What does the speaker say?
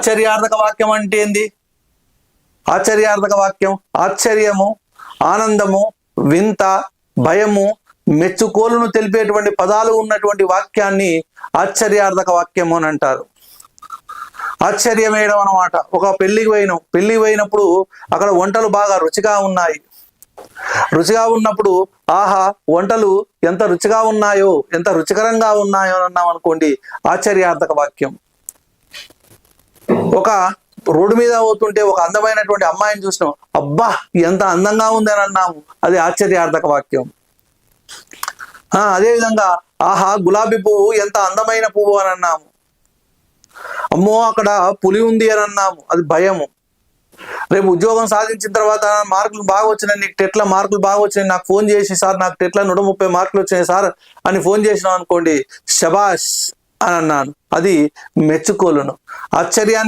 ఆశ్చర్యార్థక వాక్యం అంటే ఏంది? ఆశ్చర్యార్థక వాక్యం. ఆశ్చర్యము ఆనందము వింత భయము మెచ్చుకోలును తెలిపేటువంటి పదాలు ఉన్నటువంటి వాక్యాన్ని ఆశ్చర్యార్థక వాక్యము అని అంటారు. ఆశ్చర్యమేయడం అనమాట ఒక పెళ్ళికి పోయినాం. పెళ్ళికి పోయినప్పుడు అక్కడ వంటలు బాగా రుచిగా ఉన్నాయి. రుచిగా ఉన్నప్పుడు ఆహా వంటలు ఎంత రుచిగా ఉన్నాయో ఎంత రుచికరంగా ఉన్నాయో అని అన్నాం అనుకోండి ఆశ్చర్యార్థక వాక్యం. ఒక రోడ్డు మీద పోతుంటే ఒక అందమైనటువంటి అమ్మాయిని చూసినాం. అబ్బా ఎంత అందంగా ఉంది అని అన్నాము అది ఆశ్చర్యార్థక వాక్యం. ఆ అదే విధంగా ఆహా గులాబీ పువ్వు ఎంత అందమైన పువ్వు అని అన్నాము అమ్మో అక్కడ పులి ఉంది అని అన్నాము అది భయము. రేపు ఉద్యోగం సాధించిన తర్వాత మార్కులు బాగా వచ్చినాయి. నీకు టెట్ల మార్కులు బాగా వచ్చినాయి. నాకు ఫోన్ చేసి సార్ నాకు టెట్ల నూట ముప్పై మార్కులు వచ్చినాయి సార్ అని ఫోన్ చేసినాం అనుకోండి శబాష్ అని అన్నాను అది మెచ్చుకోలును. ఆశ్చర్యాన్ని